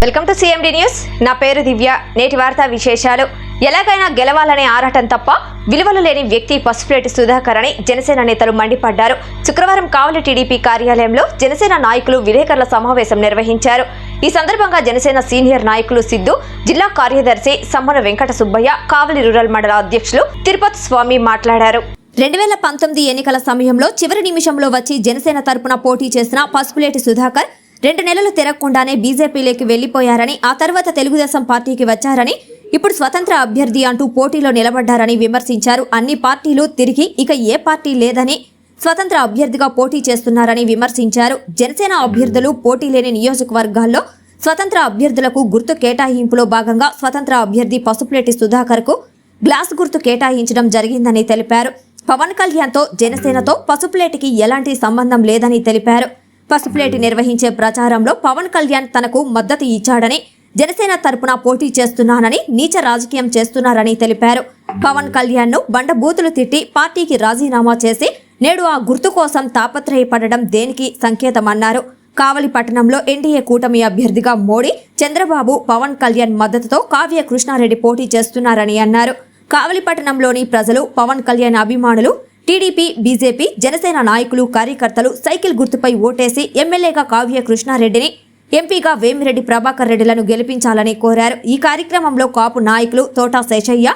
Welcome to CMD news నా పేరు దివ్య. నేటి వార్తా విశేషాలు. ఎలాగైనా గెలవాలనే ఆరాటం తప్ప విలువలు లేని వ్యక్తి పసుపులేటి సుధాకర్ అని జనసేన నేతలు మండిపడ్డారు. శుక్రవారం కావలి టీడీపీ కార్యాలయంలో జనసేన నాయకులు విలేకరుల సమావేశం నిర్వహించారు. ఈ సందర్భంగా జనసేన సీనియర్ నాయకులు సిద్ధు జిల్లా కార్యదర్శి సమ్మన వెంకట సుబ్బయ్య కావలి రూరల్ మండల అధ్యక్షులు తిరుపతి స్వామి మాట్లాడారు. రెండు వేల పంతొమ్మిది ఎన్నికల సమయంలో చివరి నిమిషంలో వచ్చి జనసేన తరపున పోటీ చేసిన పసుపులేటి సుధాకర్ రెండు నెలలు తిరగకుండానే బీజేపీలోకి వెళ్ళిపోయారని ఆ తర్వాత తెలుగుదేశం పార్టీకి వచ్చారని ఇప్పుడు స్వతంత్ర అభ్యర్థి అంటూ పోటీలో నిలబడ్డారని విమర్శించారు. అన్ని పార్టీలు తిరిగి ఇక ఏ పార్టీ లేదని స్వతంత్ర అభ్యర్థిగా పోటీ చేస్తున్నారని విమర్శించారు. జనసేన అభ్యర్థులు పోటీ లేని నియోజకవర్గాల్లో స్వతంత్ర అభ్యర్థులకు గుర్తు కేటాయింపులో భాగంగా స్వతంత్ర అభ్యర్థి పసుపులేటి సుధాకర్కు గ్లాస్ గుర్తు కేటాయించడం జరిగిందని తెలిపారు. పవన్ కళ్యాణ్తో జనసేనతో పసుపులేటికి ఎలాంటి సంబంధం లేదని తెలిపారు. పసుపులేటి నిర్వహించే ప్రచారంలో పవన్ కళ్యాణ్ తనకు మద్దతు ఇచ్చాడని జనసేన తరపున పోటీ చేస్తున్నానని నీచ రాజకీయం చేస్తున్నారని తెలిపారు. పవన్ కళ్యాణ్ను బండబూతులు తిట్టి పార్టీకి రాజీనామా చేసి నేడు ఆ గుర్తు కోసం తాపత్రయపడడం దేనికి సంకేతమన్నారు. కావలి పట్టణంలో ఎన్డీఏ కూటమి అభ్యర్థిగా మోడీ చంద్రబాబు పవన్ కళ్యాణ్ మద్దతుతో కావ్య కృష్ణారెడ్డి పోటీ చేస్తున్నారని అన్నారు. కావలి పట్టణంలోని ప్రజలు పవన్ కళ్యాణ్ అభిమానులు టీడీపీ బీజేపీ జనసేన నాయకులు కార్యకర్తలు సైకిల్ గుర్తుపై ఓటేసి ఎమ్మెల్యేగా కావ్య కృష్ణారెడ్డిని ఎంపీగా వేమిరెడ్డి ప్రభాకర్ రెడ్డిలను గెలిపించాలని కోరారు. ఈ కార్యక్రమంలో కాపు నాయకులు తోటా శేషయ్య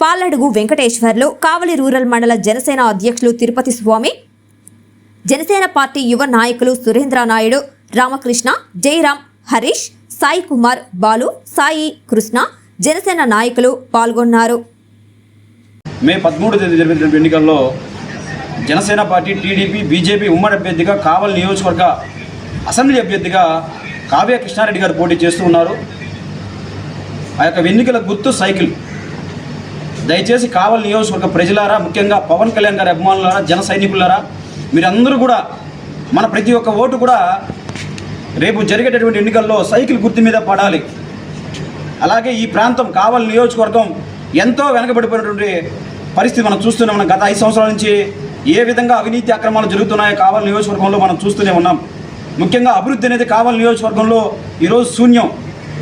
పాలడుగు వెంకటేశ్వర్లు కావలి రూరల్ మండల జనసేన అధ్యక్షులు తిరుపతి స్వామి జనసేన పార్టీ యువ నాయకులు సురేంద్ర నాయుడు రామకృష్ణ జయరాం హరీష్ సాయి కుమార్ బాలు సాయి కృష్ణ జనసేన నాయకులు పాల్గొన్నారు. మే పదమూడు తేదీ జరిగిన ఎన్నికల్లో జనసేన పార్టీ టీడీపీ బీజేపీ ఉమ్మడి అభ్యర్థిగా కావల్ నియోజకవర్గ అసెంబ్లీ అభ్యర్థిగా కావ్య కృష్ణారెడ్డి గారు పోటీ చేస్తూ ఉన్నారు. ఆ యొక్క ఎన్నికల గుర్తు సైకిల్. దయచేసి కావల్ నియోజకవర్గ ప్రజలారా ముఖ్యంగా పవన్ కళ్యాణ్ గారి అభిమానులారా జన సైనికులారా మీరందరూ కూడా మన ప్రతి ఒక్క ఓటు కూడా రేపు జరిగేటటువంటి ఎన్నికల్లో సైకిల్ గుర్తు మీద పడాలి. అలాగే ఈ ప్రాంతం కావల్ నియోజకవర్గం ఎంతో వెనకబడిపోయినటువంటి పరిస్థితి మనం చూస్తున్నాం. మనం గత ఐదు సంవత్సరాల నుంచి ఏ విధంగా అవినీతి అక్రమాలు జరుగుతున్నాయో కావలి నియోజకవర్గంలో మనం చూస్తూనే ఉన్నాం. ముఖ్యంగా అభివృద్ధి అనేది కావలి నియోజకవర్గంలో ఈరోజు శూన్యం.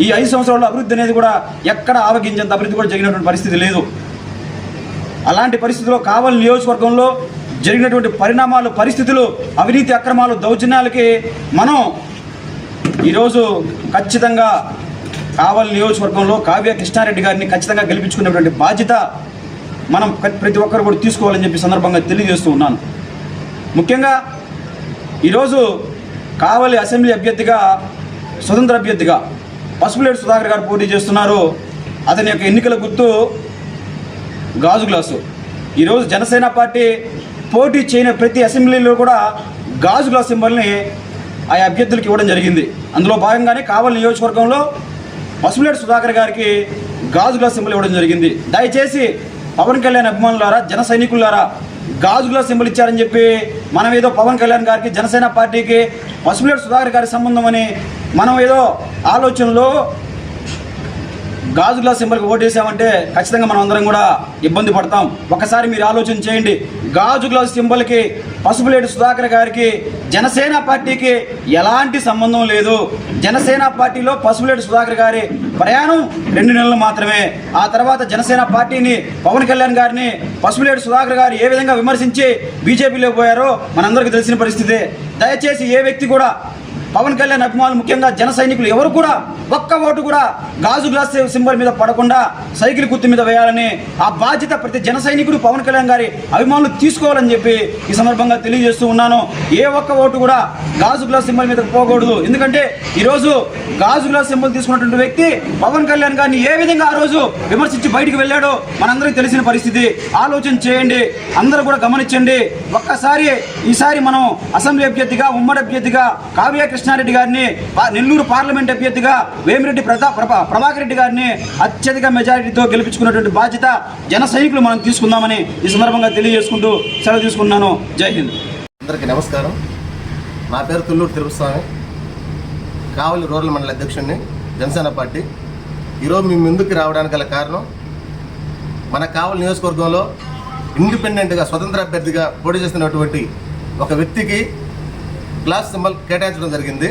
ఈ ఐదు సంవత్సరాల్లో అభివృద్ధి అనేది కూడా ఎక్కడ ఆవగించేంత అభివృద్ధి కూడా జరిగినటువంటి పరిస్థితి లేదు. అలాంటి పరిస్థితుల్లో కావలి నియోజకవర్గంలో జరిగినటువంటి పరిణామాలు పరిస్థితులు అవినీతి అక్రమాలు దౌర్జన్యాలకి మనం ఈరోజు ఖచ్చితంగా కావలి నియోజకవర్గంలో కావ్య కృష్ణారెడ్డి గారిని ఖచ్చితంగా గెలిపించుకునేటువంటి బాధ్యత మనం ప్రతి ఒక్కరు కూడా తీసుకోవాలని చెప్పి సందర్భంగా తెలియజేస్తూ ఉన్నాను. ముఖ్యంగా ఈరోజు కావలి అసెంబ్లీ అభ్యర్థిగా స్వతంత్ర అభ్యర్థిగా పసుపులేడు సుధాకర్ గారు పోటీ చేస్తున్నారు. అతని యొక్క ఎన్నికల గుర్తు గాజు గ్లాసు. ఈరోజు జనసేన పార్టీ పోటీ చేయని ప్రతి అసెంబ్లీలో కూడా గాజు గ్లాస్ సింబల్ని ఆ అభ్యర్థులకు ఇవ్వడం జరిగింది. అందులో భాగంగానే కావలి నియోజకవర్గంలో పసుపులేడు సుధాకర్ గారికి గాజు గ్లాస్ సింబల్ ఇవ్వడం జరిగింది. దయచేసి పవన్ కళ్యాణ్ అభిమానులారా జన సైనికులారా గాజుల సింబల్ ఇచ్చారని చెప్పి మనం ఏదో పవన్ కళ్యాణ్ గారికి జనసేన పార్టీకి పసుపులేడు సుధాకర్ గారి సంబంధం అని మనం ఏదో ఆలోచనలో గాజు గ్లాస్ సింబల్కి ఓటేసామంటే ఖచ్చితంగా మనం అందరం కూడా ఇబ్బంది పడతాం. ఒకసారి మీరు ఆలోచన చేయండి. గాజు గ్లాస్ సింబల్కి పసుపులేటి సుధాకర్ గారికి జనసేన పార్టీకి ఎలాంటి సంబంధం లేదు. జనసేన పార్టీలో పసుపులేటి సుధాకర్ గారి ప్రయాణం రెండు నెలలు మాత్రమే. ఆ తర్వాత జనసేన పార్టీని పవన్ కళ్యాణ్ గారిని పసుపులేటి సుధాకర్ గారు ఏ విధంగా విమర్శించి బీజేపీలో పోయారో మనందరికీ తెలిసిన పరిస్థితి. దయచేసి ఏ వ్యక్తి కూడా పవన్ కళ్యాణ్ అభిమానులు ముఖ్యంగా జన సైనికులు ఎవరు కూడా ఒక్క ఓటు కూడా గాజు గ్లాస్ సింబల్ మీద పడకుండా సైకిల్ గుర్తు మీద వేయాలని ఆ బాధ్యత ప్రతి జన సైనికుడు పవన్ కళ్యాణ్ గారి అభిమానులు తీసుకోవాలని చెప్పి ఈ సందర్భంగా తెలియజేస్తూ ఉన్నాను. ఏ ఒక్క ఓటు కూడా గాజు గ్లాస్ సింబల్ మీద పోకూడదు. ఎందుకంటే ఈరోజు గాజు గ్లాస్ సింబల్ తీసుకున్నటువంటి వ్యక్తి పవన్ కళ్యాణ్ గారిని ఏ విధంగా ఆ రోజు విమర్శించి బయటికి వెళ్ళాడో మనందరికీ తెలిసిన పరిస్థితి. ఆలోచన చేయండి. అందరూ కూడా గమనించండి. ఒక్కసారి ఈసారి మనం అసెంబ్లీ అభ్యర్థిగా ఉమ్మడి అభ్యర్థిగా కావ్య కృష్ణ కృష్ణారెడ్డి గారిని నెల్లూరు పార్లమెంట్ అభ్యర్థిగా వేమిరెడ్డి ప్రతాప్ ప్రభా- ప్రభాకర్ రెడ్డి గారిని అత్యధిక మెజారిటీతో గెలిపించుకున్నటువంటి బాధ్యత జన సైనికులు మనం తీసుకుందామని ఈ సందర్భంగా తెలియజేసుకుంటూ సెలవు తీసుకున్నాను. జై హింద్. అందరికీ నమస్కారం. నా పేరు తుల్లూరు తిరుపస్వామి కావలి రూరల్ మండల అధ్యక్షుడిని జనసేన పార్టీ. ఈరోజు మీ ముందుకు రావడానికి గల కారణం మన కావలి నియోజకవర్గంలో ఇండిపెండెంట్గా స్వతంత్ర అభ్యర్థిగా పోటీ చేస్తున్నటువంటి ఒక వ్యక్తికి గ్లాస్ సింబల్ కేటాయించడం జరిగింది.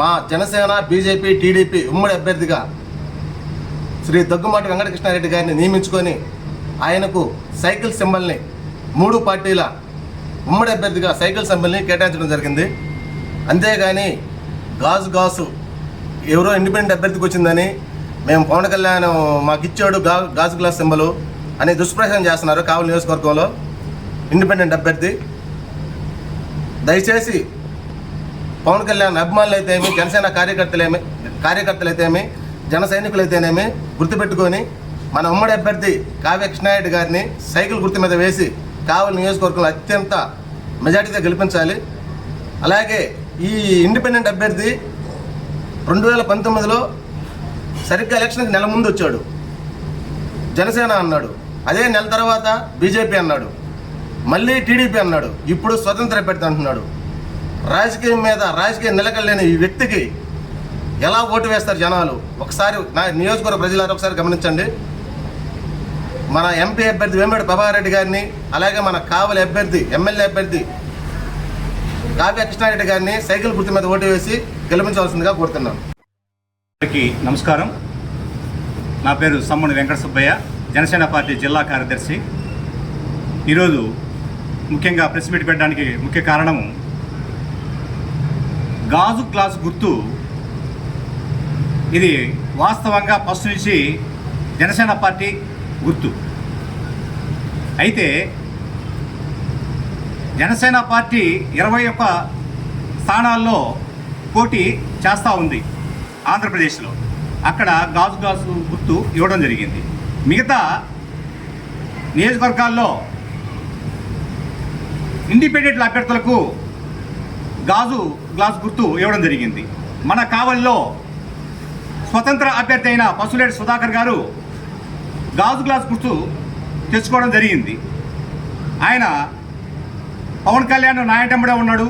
మా జనసేన బీజేపీ టీడీపీ ఉమ్మడి అభ్యర్థిగా శ్రీ దగ్గుమాటి వెంకటకృష్ణారెడ్డి గారిని నియమించుకొని ఆయనకు సైకిల్ సింబల్ని మూడు పార్టీల ఉమ్మడి అభ్యర్థిగా సైకిల్ సింబల్ని కేటాయించడం జరిగింది. అంతేగాని గాజు గాజు ఎవరో ఇండిపెండెంట్ అభ్యర్థికి వచ్చిందని మేము పవన్ కళ్యాణ్ మాకు ఇచ్చాడు గా గాజు గ్లాస్ సింబలు అని దుష్ప్రచారం చేస్తున్నారు కావలి నియోజకవర్గంలో. ఇండిపెండెంట్ అభ్యర్థి దయచేసి పవన్ కళ్యాణ్ అభిమానులు అయితేమి జనసేన కార్యకర్తలేమి కార్యకర్తలు అయితేమి జన సైనికులు అయితేనేమి గుర్తుపెట్టుకొని మన ఉమ్మడి అభ్యర్థి కావ్య కృష్ణాయుడు గారిని సైకిల్ గుర్తు మీద వేసి కావలి నియోజకవర్గంలో అత్యంత మెజార్టీతో గెలిపించాలి. అలాగే ఈ ఇండిపెండెంట్ అభ్యర్థి రెండు వేల పంతొమ్మిదిలో సరిగ్గా ఎలక్షన్కి నెల ముందు వచ్చాడు. జనసేన అన్నాడు. అదే నెల తర్వాత బీజేపీ అన్నాడు. మళ్ళీ టీడీపీ అన్నాడు ఇప్పుడు స్వతంత్ర అభ్యర్థి అంటున్నాడు రాజకీయం మీద రాజకీయ నిలకడలేని ఈ వ్యక్తికి ఎలా ఓటు వేస్తారు జనాలు? ఒకసారి నా నియోజకవర్గ ప్రజలారు ఒకసారి గమనించండి. మన ఎంపీ అభ్యర్థి వేమిరెడ్డి ప్రభాకర్ గారిని అలాగే మన కావలి అభ్యర్థి ఎమ్మెల్యే అభ్యర్థి కావ్య కృష్ణారెడ్డి గారిని సైకిల్ గుర్తు మీద ఓటు వేసి గెలిపించవలసిందిగా కోరుతున్నాను. అందరికీ నమస్కారం. నా పేరు సమ్మని వెంకట సుబ్బయ్య జనసేన పార్టీ జిల్లా కార్యదర్శి. ఈరోజు ముఖ్యంగా ప్రెస్ మీట్ పెట్టడానికి ముఖ్య కారణం గాజు గ్లాస్ గుర్తు. ఇది వాస్తవంగా ఫస్ట్ నుంచి జనసేన పార్టీ గుర్తు. అయితే జనసేన పార్టీ ఇరవై ఒక్క స్థానాల్లో పోటీ చేస్తూ ఉంది ఆంధ్రప్రదేశ్లో. అక్కడ గాజు గాజు గుర్తు ఇవ్వడం జరిగింది. మిగతా నియోజకవర్గాల్లో ఇండిపెండెంట్ అభ్యర్థులకు గాజు గ్లాస్ గుర్తు ఇవ్వడం జరిగింది. మన కావలిలో స్వతంత్ర అభ్యర్థి అయిన పసులేటి సుధాకర్ గారు గాజు గ్లాస్ గుర్తు తెచ్చుకోవడం జరిగింది. ఆయన పవన్ కళ్యాణ్ నాయటంబడే ఉన్నాడు.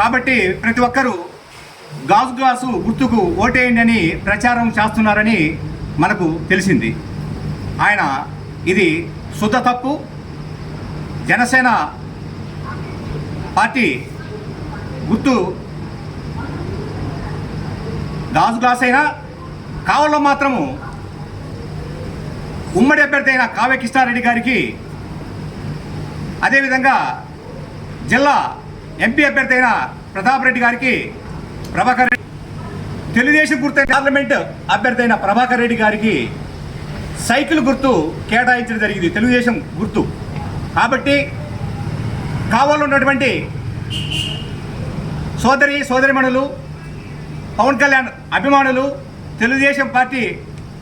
కాబట్టి ప్రతి ఒక్కరూ గాజు గ్లాసు గుర్తుకు ఓటేయండి అని ప్రచారం చేస్తున్నారని మనకు తెలిసింది. ఆయన ఇది శుద్ధ తప్పు. జనసేన పార్టీ గుర్తు గాజు గ్లాస్ అయినా కావల్లో మాత్రము ఉమ్మడి అభ్యర్థి అయిన కావ్య కృష్ణారెడ్డి గారికి అదేవిధంగా జిల్లా ఎంపీ అభ్యర్థి అయిన ప్రతాప్ రెడ్డి గారికి ప్రభాకర్ రెడ్డి తెలుగుదేశం గుర్తు పార్లమెంట్ అభ్యర్థి అయిన ప్రభాకర్ రెడ్డి గారికి సైకిల్ గుర్తు కేటాయించడం జరిగింది తెలుగుదేశం గుర్తు. కాబట్టి కావాలన్నటువంటి సోదరి సోదరిమణులు పవన్ కళ్యాణ్ అభిమానులు తెలుగుదేశం పార్టీ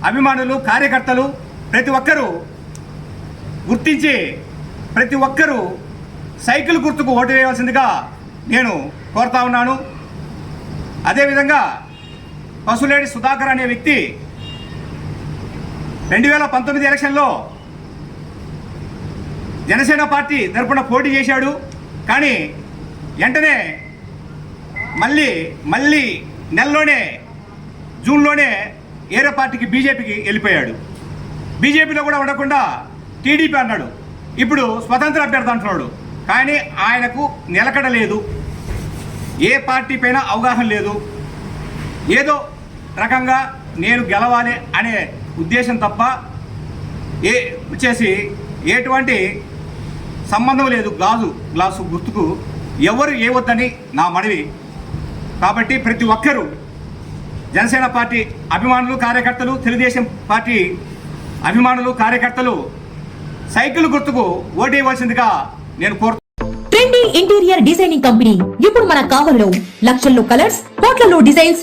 అభిమానులు కార్యకర్తలు ప్రతి ఒక్కరూ గుర్తించి ప్రతి ఒక్కరూ సైకిల్ గుర్తుకు ఓటు వేయవలసిందిగా నేను కోరుతా ఉన్నాను. అదేవిధంగా పసులేడి సుధాకర్ అనే వ్యక్తి రెండు వేల పంతొమ్మిది ఎలక్షన్లో జనసేన పార్టీ తరఫున పోటీ చేశాడు. కానీ వెంటనే మళ్ళీ మళ్ళీ నెలలోనే జూన్లోనే ఏరే పార్టీకి బీజేపీకి వెళ్ళిపోయాడు. బీజేపీలో కూడా ఉండకుండా టీడీపీ అన్నాడు. ఇప్పుడు స్వతంత్ర అభ్యర్థి అంటున్నాడు. కానీ ఆయనకు నిలకడ లేదు. ఏ పార్టీ పైన అవగాహన లేదు. ఏదో రకంగా నేను గెలవాలి అనే ఉద్దేశం తప్ప ఏ వచ్చేసి ఎటువంటి సంబంధం లేదు గ్లాసు గ్లాసు గుర్తుకు ఎవరు ఏ వద్దని నా మనవి. కాబట్టి ప్రతి ఒక్కరూ జనసేన పార్టీ అభిమానులు కార్యకర్తలు తెలుగుదేశం పార్టీ అభిమానులు కార్యకర్తలు సైకిల్ గుర్తుకు ఓటేయవలసిందిగా నేను కోరుతాను ఇంటీరియర్ డిజైనింగ్ కంపెనీ. ఇప్పుడు మన కావలిలో లక్షల్లో కలర్స్ కోట్లలో డిజైన్స్